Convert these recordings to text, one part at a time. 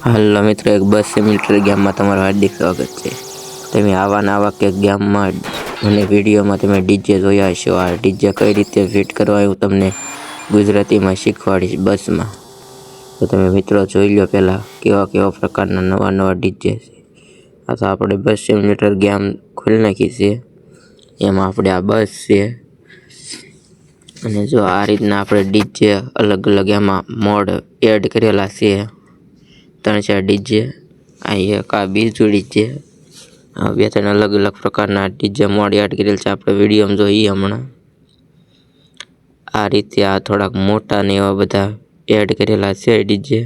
હાલો મિત્રો, એક બસ સિમ્યુલેટર ગેમમાં તમારું હાર્દિક સ્વાગત છે. તમે આવા આવા કે ગેમમાં અને વિડીયોમાં તમે ડીજે જોયા હશો, આ ડીજે કઈ રીતે ફિટ કરવા હું તમને ગુજરાતીમાં શીખવાડીશ બસમાં તો તમે મિત્રો જોઈ લો પહેલાં, કેવા કેવા પ્રકારના નવા નવા ડીજે છે. આ તો આપણે બસ સિમ્યુલેટર ગેમ ખોલી નાખી છે. એમાં આપણે આ બસ છે. અને જો આ રીતના આપણે ડીજે અલગ અલગ એમાં મોડ એડ કરેલા છે. ત્રણ ચાર ડીજે, આ એક, આ બીજું ડીજે. બે ત્રણ અલગ અલગ પ્રકારના ડીજે મોડ એડ કરેલ છે. આપણે વિડીયોમાં જોઈએ હમણાં. આ રીતે આ થોડાક મોટા ને એવા બધા એડ કરેલા છે ડીજે.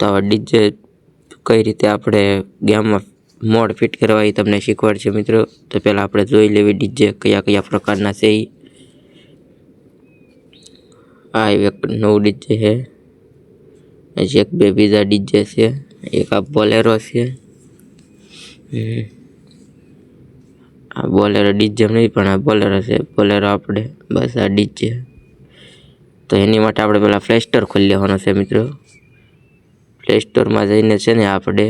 તો આવા ડીજે કઈ રીતે આપણે ગેમમાં મોડ ફિટ કરવા એ તમને શીખવાડશે મિત્રો. તો પહેલાં આપણે જોઈ લેવી ડીજે કયા કયા પ્રકારના છે આ એક નવું ડીજે છે. હજી એક બે બીજા ડીજે છે એક આ બોલેરો છે. આ બોલેરો ડીજે નહીં પણ આ બોલેરો છે બોલેરો આપણે બસ આ ડીજે. તો એની માટે આપણે પહેલાં પ્લે સ્ટોર ખોલી લેવાનો છે મિત્રો. પ્લે સ્ટોરમાં જઈને છે ને આપણે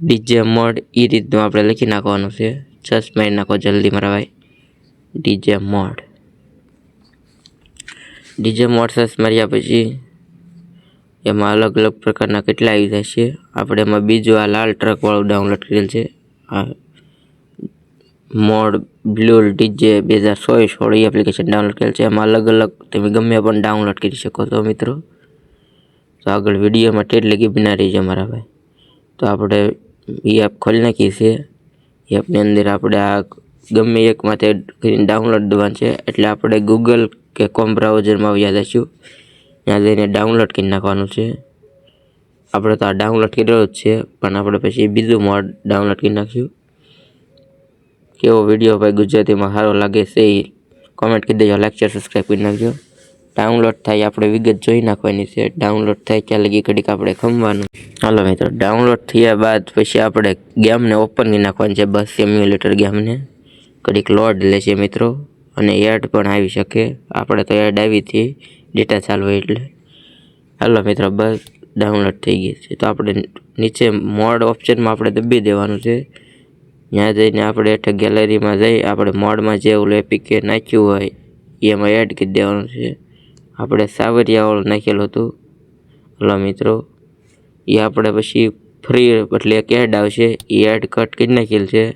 ડીજે મોડ એ રીતનું આપણે લખી નાખવાનું છે. સર્ચ મારી નાખો જલ્દી મારા ભાઈ. DJ mode. DJ mode search માર્યા પછી એમાં અલગ અલગ પ્રકારના કેટલા આવી જાય છે. આપણે એમાં બીજું આ લાલ ટ્રકવાળું ડાઉનલોડ કરેલ છે. આ મોડ બ્લુ ડીજે બે હજાર ચોવીસ એ એપ્લિકેશન ડાઉનલોડ કરેલ છે. એમાં અલગ અલગ તમે ગમે પણ ડાઉનલોડ કરી શકો છો મિત્રો. તો આગળ વિડીયોમાં ટેટ લગી બના રહીજો મારા ભાઈ. તો આપણે એ એપ ખોલી નાખીએ છીએ એ એપની અંદર આપણે આ ગમે એકમાંથી કરીને ડાઉનલોડ દેવાનું છે. એટલે આપણે ગૂગલ કે કોમ બ્રાઉઝરમાં આવ્યા જઈશું. ત્યાં જઈને ડાઉનલોડ કરી નાખવાનું છે. આપણે તો આ ડાઉનલોડ કરેલો જ છે, પણ આપણે પછી બીજું મોડ ડાઉનલોડ કરી નાખ્યું કેવો વીડિયો ભાઈ ગુજરાતીમાં સારો લાગે છે એ કોમેન્ટ કરી દેજો લાઈક શેર સબસ્ક્રાઈબ કરી નાખજો. ડાઉનલોડ થાય આપણે વિગત જોઈ નાખવાની છે ડાઉનલોડ થાય ત્યાં લગી ઘડીક આપણે ખમવાનું. હાલો મિત્રો ડાઉનલોડ થયા બાદ પછી આપણે ગેમને ઓપન કરી નાખવાની છે, બસ એમ્યુલેટર ગેમને ઘડીક લોડ લેશે મિત્રો, અને એડ પણ આવી શકે. આપણે તો એડ આવી હતી. ડેટા ચાલુ હોય એટલે. હાલો મિત્રો, બસ ડાઉનલોડ થઈ ગઈ છે. તો આપણે નીચે મોડ ઓપ્શનમાં આપણે દબી દેવાનું છે. ત્યાં જઈને આપણે હેઠળ ગેલેરીમાં જઈ આપણે મોડમાં જે ઓલું એપીકે નાખ્યું હોય, એમાં એડ કરી દેવાનું છે. આપણે સાવરિયાવાળું નાખેલું હતું. હલો મિત્રો, એ આપણે પછી ફ્રી એટલે એક એડ આવશે. એ એડ કટ કરી નાખેલ છે.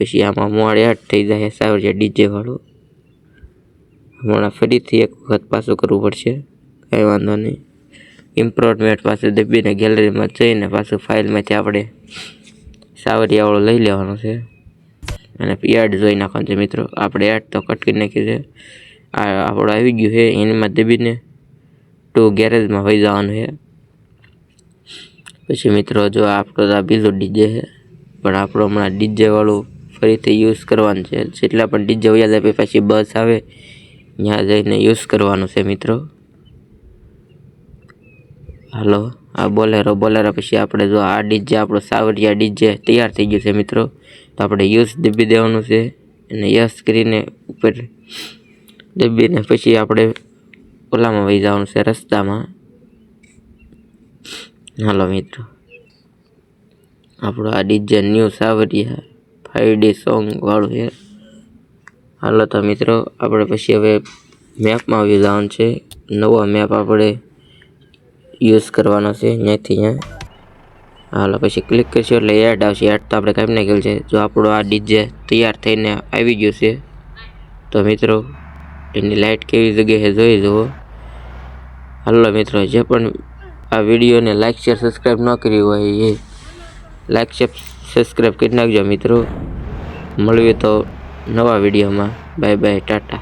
પછી આમાં મોડ એડ થઈ જાય સાવરિયા ડીજે વાળું. હમણાં ફરીથી એક વખત પાછું કરવું પડશે. કંઈ વાંધો નહીં. ઇમ્પ્રોવમેન્ટ પાસે દબીને ગેલેરીમાં જઈને પાછું ફાઇલમાંથી આપણે સાવરિયાવાળો લઈ લેવાનો છે. અને એડ જોઈ નાખવાનું છે મિત્રો, આપણે એડ તો કટ કરી નાખી છે. આ આપણું આવી ગયું છે, એનીમાં દબીને ટુ ગેરેજમાં હોઈ જવાનું છે. પછી મિત્રો, જો આપણો તો આ બીજો ડીજે છે, પણ આપણો હમણાં ડીજેવાળું ફરીથી યુઝ કરવાનું છે. જેટલા પણ ડીજે વયા પછી બસ આવે. ત્યાં જઈને યુઝ કરવાનું છે મિત્રો. હાલો, આ બોલેરો બોલેરો પછી આપણે જો આ ડીજે, આપણો સાવરિયા ડીજે તૈયાર થઈ ગયું છે મિત્રો. તો આપણે યુઝ દબી દેવાનું છે અને યસ કરીને ઉપર દબીને પછી આપણે ઓલામાં વહી જવાનું છે રસ્તામાં. હાલો મિત્રો. આપણો આ DJ new Sawariya five D song વાળું છે. હાલો તો મિત્રો, આપણે પછી હવે મેપમાં આવી જવાનું છે. નવો મેપ આપણે યુઝ કરવાનો છે ત્યાંથી ત્યાં હાલો પછી ક્લિક કરીશું એટલે એડ આવશે. એડ તો આપણે કાંઈ નાખેલ છે. જો આપણો આ ડીજે તૈયાર થઈને આવી ગયું છે, તો મિત્રો, એની લાઇટ કેવી જગ્યાએ જોઈ જુઓ. હાલો મિત્રો, જે પણ આ વિડીયોને લાઇક શેર સબસ્ક્રાઈબ ન કરી હોય એ લાઇક શેર સબસ્ક્રાઈબ કરી નાખજો મિત્રો. મળીએ તો નવા વિડીયોમાં. Bye bye tata.